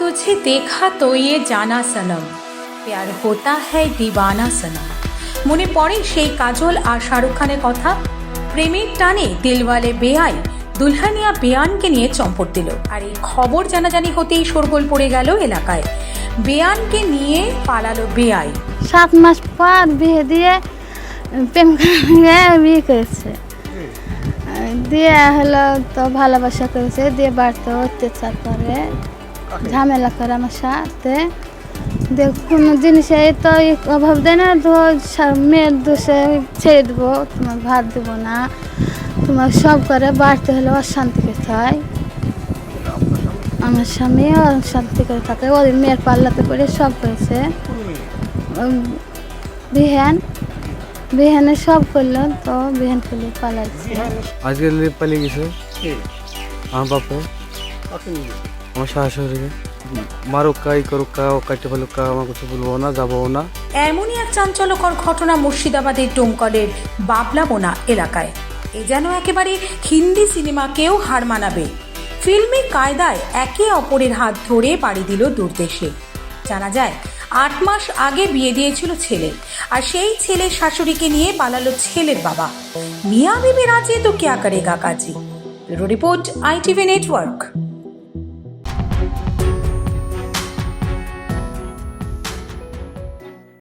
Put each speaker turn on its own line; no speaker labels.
तुझे देखा तो ये जाना सनम प्यार होता है दीवाना सनम মনে পড়ে সেই কাজল আর শাহরুখ খানের কথা প্রেমের টানে দিলওয়ালে বেআই দুলহানিয়া বেয়ানকে নিয়ে চম্পট দিল আর এই খবর জানাজানি হতেই শোরগোল পড়ে গেল এলাকায় বেয়ানকে নিয়ে পালালো বেআই
সাত মাস পর বিয়ে দিয়ে প্রেম করে বিয়ে করেছে দিয়ে হলো তো ভালোবাসা করেছে দিয়ে বাড়িতে অত্যাচার করে ঝামেলা করে আমার সাথে। কোনো জিনিসে তো অভাব দেয় না? তো মেয়ের দোষে ছেড়ে দেবো তোমার ভাত দেবো না। তোমার সব করে বাড়তে হলে অশান্তি করতে হয়। আমার স্বামী অশান্তি করে থাকে ওই মেয়ের পাল্লাতে করে সব করেছে। বিহান বিহানে সব করল তো বিহান করলে পালাইছে।
আজকে পালিয়ে গেছে? আমার বাপে। আমার শাশুড়িকে মারুক কা, ই করুক কা, ও ফেলুক কা, আমার কিছু বলব না, যাব না।
এমনই এক চাঞ্চল্যকর ঘটনা মুর্শিদাবাদের ডোমকলের বাবলাবোনা এলাকায়। এ যেন একেবারে হিন্দি সিনেমাকেও হার মানাবে। ফিল্মি কায়দায় একে অপরের হাত ধরে পাড়ি দিল দূরদেশে। জানা যায়, আট মাস আগে বিয়ে দিয়েছিল ছেলে, আর সেই ছেলের শাশুড়িকে নিয়ে পালালো ছেলের বাবা। মিয়া বিবি রাজি, তো কেয়া করেগা কাজী রিপোর্ট, আইটিভি নেটওয়ার্ক।